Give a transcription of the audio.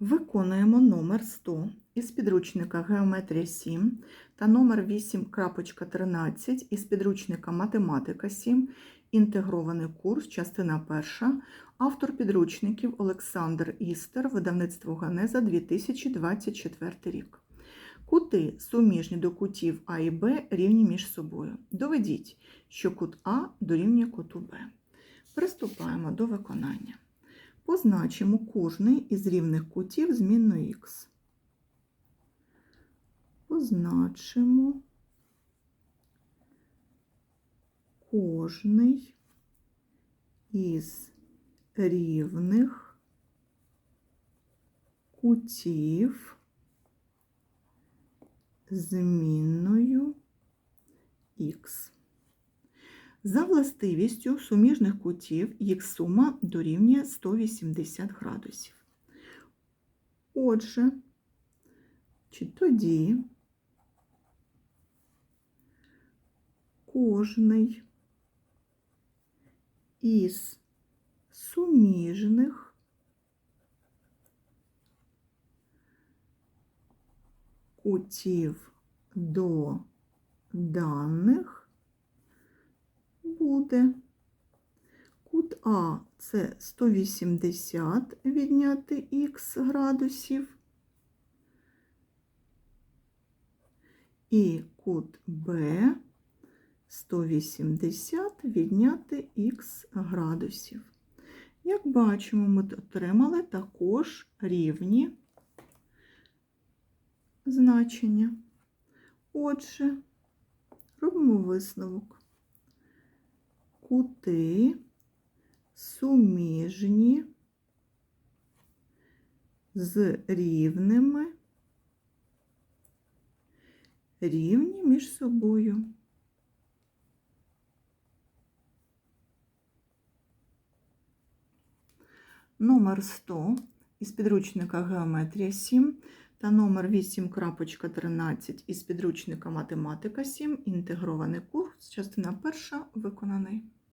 Виконуємо номер 100 із підручника Геометрія 7 та номер 8.13 із підручника Математика 7, інтегрований курс, частина 1, автор підручників Олександр Істер, видавництво Ганеза 2024 рік. Кути, суміжні до кутів А і Б, рівні між собою. Доведіть, що кут А дорівнює куту Б. Приступаємо до виконання. Позначимо кожний із рівних кутів змінною х. Позначимо кожний із рівних кутів змінною х. За властивістю суміжних кутів їх сума дорівнює 180 градусів. Отже, чи тоді кожний із суміжних кутів до даних буде кут А це 180 відняти х градусів, і кут Б 180 відняти х градусів. Як бачимо, ми отримали також рівні значення. Отже, робимо висновок кути суміжні з рівними, рівні між собою. Номер 100 із підручника Геометрія 7 та номер 8.13 із підручника Математика 7, інтегрований курс, частина перша. Виконаний.